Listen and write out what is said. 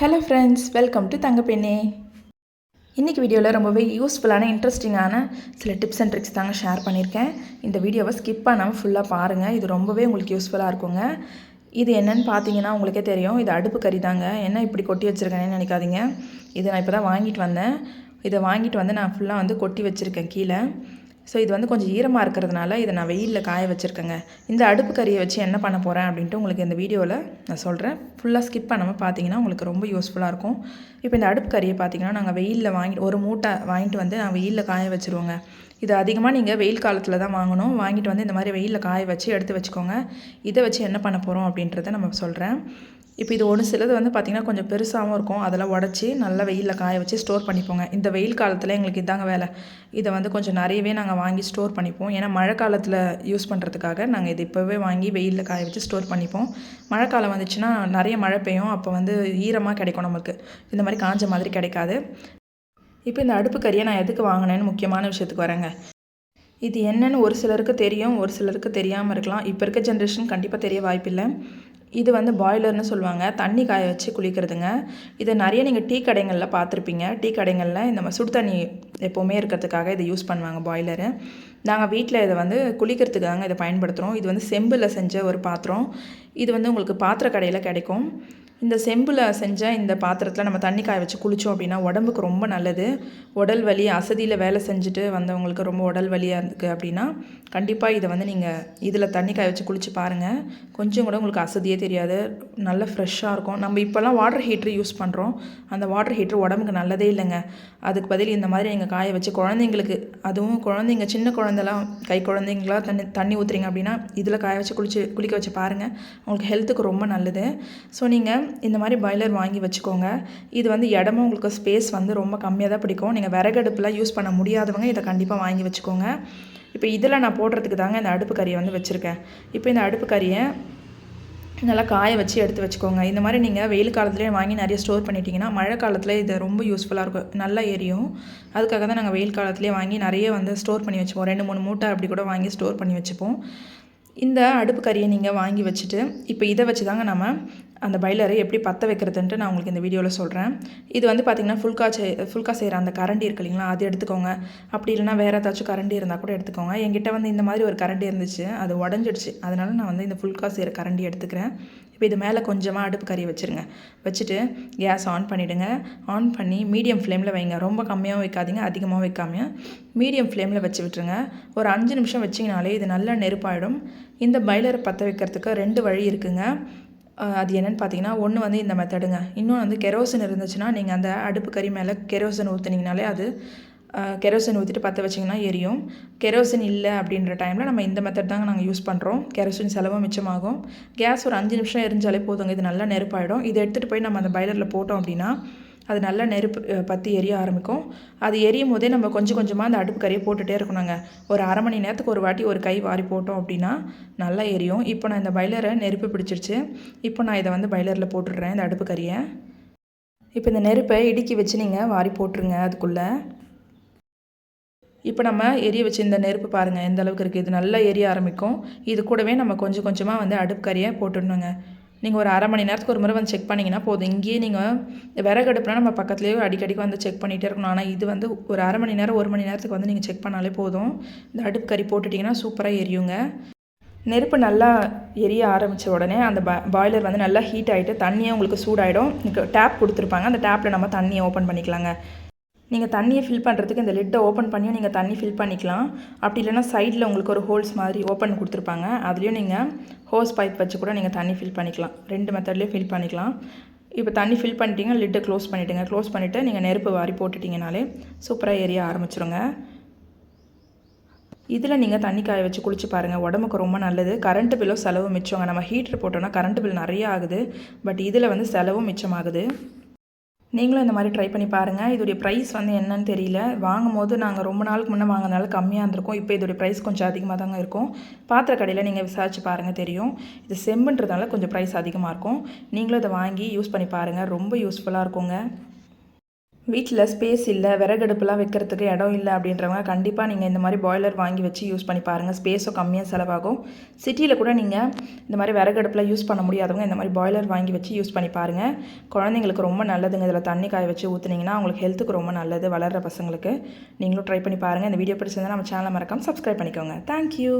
Hello friends welcome to Thangapenne. இன்றைக்கி வீடியோவில் ரொம்பவே யூஸ்ஃபுல்லான இன்ட்ரெஸ்டிங்கான சில டிப்ஸ் அண்ட் ட்ரிக்ஸ் தாங்க ஷேர் பண்ணியிருக்கேன் இந்த வீடியோவை ஸ்கிப் பண்ணாமல் ஃபுல்லாக பாருங்கள் இது ரொம்பவே உங்களுக்கு யூஸ்ஃபுல்லாக இருக்குங்க. இது என்னென்னு பார்த்தீங்கன்னா உங்களுக்கே தெரியும். இது அடுப்பு கறி தாங்க. என்ன இப்படி கொட்டி வச்சுருக்கேன்னு நினைக்காதீங்க. இதை நான் இப்போ தான் வாங்கிட்டு வந்தேன். இதை வாங்கிட்டு வந்து நான் ஃபுல்லாக வந்து கொட்டி வச்சுருக்கேன் கீழே. ஸோ இது வந்து கொஞ்சம் ஈரமாக இருக்கிறதுனால இதை நான் வெயிலில் காய வச்சுருக்கேங்க. இந்த அடுப்பு கறியை வச்சு என்ன பண்ண போகிறேன் அப்படின்ட்டு உங்களுக்கு இந்த வீடியோவில் நான் சொல்கிறேன் ஃபுல்லாக ஸ்கிப் பண்ணாமல் பார்த்தீங்கன்னா உங்களுக்கு ரொம்ப யூஸ்ஃபுல்லாக இருக்கும். இப்போ இந்த அடுப்பு கறியை பார்த்தீங்கன்னா நாங்கள் வெயிலில் வாங்கி ஒரு மூட்டை வாங்கிட்டு வந்து நான் வெயிலில் காய வச்சுருவோங்க. இது அதிகமாக நீங்கள் வெயில் காலத்தில் தான் வாங்கணும். வாங்கிட்டு வந்து இந்த மாதிரி வெயிலில் காய வச்சு எடுத்து வச்சுக்கோங்க. இதை வச்சு என்ன பண்ண போகிறோம் அப்படின்றத நம்ம சொல்கிறேன் இப்போ இது ஒன்று சிலது வந்து பார்த்திங்கன்னா கொஞ்சம் பெருசாகவும் இருக்கும். அதெல்லாம் உடச்சி நல்லா வெயிலில் காய வச்சு ஸ்டோர் பண்ணிப்போங்க. இந்த வெயில் காலத்தில் எங்களுக்கு இதாங்க வேலை. இதை வந்து கொஞ்சம் நிறையவே நாங்கள் வாங்கி ஸ்டோர் பண்ணிப்போம். ஏன்னா மழை காலத்தில் யூஸ் பண்ணுறதுக்காக நாங்கள் இது இப்போவே வாங்கி வெயிலில் காய வச்சு ஸ்டோர் பண்ணிப்போம். மழை காலம் வந்துச்சுன்னா நிறைய மழை பெய்யும். அப்போ வந்து ஈரமாக கிடைக்கும் நமக்கு இந்த மாதிரி காஞ்ச மாதிரி கிடைக்காது. இப்போ இந்த அடுப்பு கறியை நான் எதுக்கு வாங்கினேன்னு முக்கியமான விஷயத்துக்கு வரேங்க. இது என்னன்னு ஒரு சிலருக்கு தெரியும் ஒரு சிலருக்கு தெரியாமல் இருக்கலாம். இப்போ இருக்க ஜென்ரேஷன் கண்டிப்பாக தெரிய வாய்ப்பில்லை. இது வந்து பாய்லர்னு சொல்லுவாங்க. தண்ணி காய வச்சு குளிக்கிறதுங்க. இதை நிறைய நீங்கள் டீ கடைகளில் பார்த்துருப்பீங்க. டீ கடைகளில் இந்த மாதிரி சுடு தண்ணி எப்போவுமே இருக்கிறதுக்காக இதை யூஸ் பண்ணுவாங்க பாய்லரு நாங்கள் வீட்டில் இதை வந்து குளிக்கிறதுக்காக இதை பயன்படுத்துகிறோம் இது வந்து செம்பில் செஞ்ச ஒரு பாத்திரம். இது வந்து உங்களுக்கு பாத்திர கடையில் கிடைக்கும். இந்த செம்பில் செஞ்ச இந்த பாத்திரத்தில் நம்ம தண்ணி காய வச்சு குளித்தோம் அப்படின்னா உடம்புக்கு ரொம்ப நல்லது. உடல் வலி அசதியில் வேலை செஞ்சுட்டு வந்தவங்களுக்கு ரொம்ப உடல் வலியாக இருக்குது அப்படின்னா கண்டிப்பாக இதை வந்து நீங்கள் இதில் தண்ணி காய வச்சு குளித்து பாருங்கள் கொஞ்சம் கூட உங்களுக்கு அசதியே தெரியாது. நல்ல ஃப்ரெஷ்ஷாக இருக்கும். நம்ம இப்போல்லாம் வாட்டர் ஹீட்ரு யூஸ் பண்ணுறோம் அந்த வாட்டர் ஹீட்ரு உடம்புக்கு நல்லதே இல்லைங்க. அதுக்கு பதில் இந்த மாதிரி நீங்கள் காய வச்சு குழந்தைங்களுக்கு அதுவும் குழந்தைங்க சின்ன குழந்தைலாம் கை குழந்தைங்களாம் தண்ணி தண்ணி ஊற்றுறீங்க அப்படின்னா இதில் காய வச்சு குளிச்சு குளிக்க வச்சு பாருங்கள் உங்களுக்கு ஹெல்த்துக்கு ரொம்ப நல்லது. ஸோ நீங்கள் இந்த மாதிரி பாய்லர் வாங்கி வச்சுக்கோங்க. இது வந்து இடமும் உங்களுக்கு ஸ்பேஸ் வந்து ரொம்ப கம்மியாக தான் பிடிக்கும். நீங்கள் விறகடுப்புலாம் யூஸ் பண்ண முடியாதவங்க இதை கண்டிப்பாக வாங்கி வச்சுக்கோங்க. இப்போ இதில் நான் போடுறதுக்கு தாங்க இந்த அடுப்பு கறியை வந்து வச்சுருக்கேன். இப்போ இந்த அடுப்பு கறியை நல்லா காய வச்சு எடுத்து வச்சுக்கோங்க. இந்த மாதிரி நீங்கள் வெயில் காலத்துலேயே வாங்கி நிறைய ஸ்டோர் பண்ணிட்டீங்கன்னா மழை காலத்தில் இது ரொம்ப யூஸ்ஃபுல்லாக இருக்கும். நல்லா எரியும். அதுக்காக தான் நாங்கள் வெயில் காலத்துலேயே வாங்கி நிறைய வந்து ஸ்டோர் பண்ணி வச்சுப்போம். ரெண்டு மூணு மூட்டை அப்படி கூட வாங்கி ஸ்டோர் பண்ணி வச்சுப்போம். இந்த அடுப்பு கறியை நீங்கள் வாங்கி வச்சுட்டு இப்போ இதை வச்சு தாங்க நம்ம அந்த பைலரை எப்படி பற்ற வைக்கிறதுன்ட்டு நான் உங்களுக்கு இந்த வீடியோவில் சொல்கிறேன் இது வந்து பார்த்திங்கன்னா ஃபுல்கா செய் ஃபுல்கா செய்கிற அந்த கரண்டி இருக்கு இல்லைங்களா அது எடுத்துக்கோங்க. அப்படி இல்லைனா வேறு ஏதாச்சும் கரண்டி இருந்தால் கூட எடுத்துக்கோங்க. என்கிட்ட வந்து இந்த மாதிரி ஒரு கரண்டி இருந்துச்சு அது உடஞ்சிடுச்சு. அதனால் நான் வந்து இந்த ஃபுல்கா செய்கிற கரண்டி எடுத்துக்கிறேன். இப்போ இது மேலே கொஞ்சமாக அடுப்பு கறி வச்சுருங்க. வச்சுட்டு கேஸ் ஆன் பண்ணிவிடுங்க ஆன் பண்ணி மீடியம் ஃப்ளேமில் வைங்க. ரொம்ப கம்மியாகவும் வைக்காதீங்க அதிகமாகவும் வைக்காம. மீடியம் ஃப்ளேமில் வச்சு விட்டுருங்க. ஒரு அஞ்சு நிமிஷம் வச்சிங்கனாலே இது நல்லா நெருப்பாயிடும். இந்த பைலரை பற்ற வைக்கிறதுக்கு ரெண்டு வழி இருக்குங்க. அது என்னென்னு பார்த்தீங்கன்னா ஒன்று வந்து இந்த மெத்தடுங்க இன்னொன்று வந்து கெரோசின் இருந்துச்சுன்னா நீங்கள் அந்த அடுப்பு கறி மேலே கெரோசின் ஊற்றுனீங்கனாலே அது கெரோசின் ஊற்றிட்டு பற்ற வச்சிங்கன்னா எரியும். கெரோசின் இல்லை அப்படின்ற டைமில் நம்ம இந்த மெத்தட் தாங்க நாங்கள் யூஸ் பண்ணுறோம் கெரோசின் செலவும் மிச்சமாகும். கேஸ் ஒரு அஞ்சு நிமிஷம் எரிஞ்சாலே போதுங்க. இது நல்லா நெருப்பாயிடும். இதை எடுத்துகிட்டு போய் நம்ம அந்த பைலரில் போட்டோம் அப்படின்னா அது நல்லா நெருப்பு பற்றி எரிய ஆரம்பிக்கும். அது எரியும் போதே நம்ம கொஞ்சம் கொஞ்சமாக அந்த அடுப்பு கறியை போட்டுகிட்டே இருக்கணுங்க. ஒரு அரை மணி நேரத்துக்கு ஒரு வாட்டி ஒரு கை வாரி போட்டோம் அப்படின்னா நல்லா எரியும். இப்போ நான் இந்த பைலரை நெருப்பு பிடிச்சிருச்சு. இப்போ நான் இதை வந்து பைலரில் போட்டுடுறேன் இந்த அடுப்பு கறியை. இப்போ இந்த நெருப்பை இடுக்கி வச்சு நீங்கள் வாரி போட்டுருங்க அதுக்குள்ளே. இப்போ நம்ம எரிய வச்சு இந்த நெருப்பு பாருங்கள் எந்த அளவுக்கு இருக்குது இது நல்லா எரிய ஆரம்பிக்கும். இது கூடவே நம்ம கொஞ்சம் கொஞ்சமாக வந்து அடுப்பு கறியை போட்டுடணுங்க. நீங்கள் ஒரு அரை மணி நேரத்துக்கு ஒரு முறை வந்து செக் பண்ணிங்கன்னா போதும். இங்கேயே நீங்கள் விறகு அடுப்புனா நம்ம பக்கத்துலேயே அடிக்கடிக்கு வந்து செக் பண்ணிகிட்டே இருக்கணும். ஆனால் இது வந்து ஒரு அரை மணி நேரம் ஒரு மணி நேரத்துக்கு வந்து நீங்கள் செக் பண்ணாலே போதும். இந்த அடுப்பு கறி போட்டுட்டிங்கன்னா சூப்பராக எரியுங்க. நெருப்பு நல்லா எரிய ஆரம்பித்த உடனே அந்த பா பாய்லர் வந்து நல்லா ஹீட் ஆகிட்டு தண்ணியே உங்களுக்கு சூடாகிடும் டேப் கொடுத்துருப்பாங்க. அந்த டேப்பில் நம்ம தண்ணியை ஓப்பன் பண்ணிக்கலாங்க. நீங்கள் தண்ணியை ஃபில் பண்ணுறதுக்கு இந்த லிட்டை ஓப்பன் பண்ணியும் நீங்கள் தண்ணி ஃபில் பண்ணிக்கலாம். அப்படி இல்லைனா சைடில் உங்களுக்கு ஒரு ஹோல்ஸ் மாதிரி ஓப்பன் கொடுத்துருப்பாங்க. அதுலேயும் நீங்கள் ஹோஸ் பைப் வச்சு கூட நீங்கள் தண்ணி ஃபில் பண்ணிக்கலாம். ரெண்டு மெத்தட்லேயும் ஃபில் பண்ணிக்கலாம். இப்போ தண்ணி ஃபில் பண்ணிட்டீங்க லிட்டை க்ளோஸ் பண்ணிவிடுங்க க்ளோஸ் பண்ணிவிட்டு நீங்கள் நெருப்பு வாரி போட்டுட்டிங்கனாலே சூப்பராக ஏரிய ஆரம்பிச்சிருங்க. இதில் நீங்கள் தண்ணி காய வச்சு குளிச்சு பாருங்கள் உடம்புக்கு ரொம்ப நல்லது. கரண்ட்டு பில்லும் செலவு மிச்சங்க நம்ம ஹீட்ரு போட்டோன்னா கரண்ட் பில் நிறைய ஆகுது. பட் இதில் வந்து செலவும் மிச்சமாகுது. நீங்களும் இந்த மாதிரி ட்ரை பண்ணி பாருங்கள் இதோடைய ப்ரைஸ் வந்து என்னன்னு தெரியல. வாங்கும் போது நாங்கள் ரொம்ப நாளுக்கு முன்னே வாங்கினால கம்மியாக இருந்திருக்கும். இப்போ இதோடைய ப்ரைஸ் கொஞ்சம் அதிகமாக தாங்க இருக்கும். பாத்திர கடையில் நீங்கள் விசாரிச்சு பாருங்கள் தெரியும். இது செம்புன்றதுனால கொஞ்சம் ப்ரைஸ் அதிகமாக இருக்கும். நீங்களும் இதை வாங்கி யூஸ் பண்ணி பாருங்கள் ரொம்ப யூஸ்ஃபுல்லாக இருக்குங்க. வீட்டில் ஸ்பேஸ் இல்லை விறகடுப்புலாம் வைக்கிறதுக்கு இடம் இல்லை அப்படின்றவங்க கண்டிப்பாக நீங்கள் இந்த மாதிரி பாய்லர் வாங்கி வச்சு யூஸ் பண்ணி பாருங்கள் ஸ்பேஸும் கம்மியாக செலவாகும். சிட்டியில் கூட நீங்கள் இந்த மாதிரி விறகடுப்புலாம் யூஸ் பண்ண முடியாதவங்க இந்த மாதிரி பாய்லர் வாங்கி வச்சு யூஸ் பண்ணி பாருங்கள் குழந்தைங்களுக்கு ரொம்ப நல்லதுங்க. இதில் தண்ணி காய வச்சு ஊற்றுனீங்கன்னா அவங்களுக்கு ஹெல்த்துக்கு ரொம்ப நல்லது வளர்கிற பசங்களுக்கு. நீங்களும் ட்ரை பண்ணி பாருங்கள் இந்த வீடியோ பிடிச்சிருந்தா நம்ம சேனலை மறக்காமல் சப்ஸ்கிரைப் பண்ணிக்கோங்க. தேங்க்யூ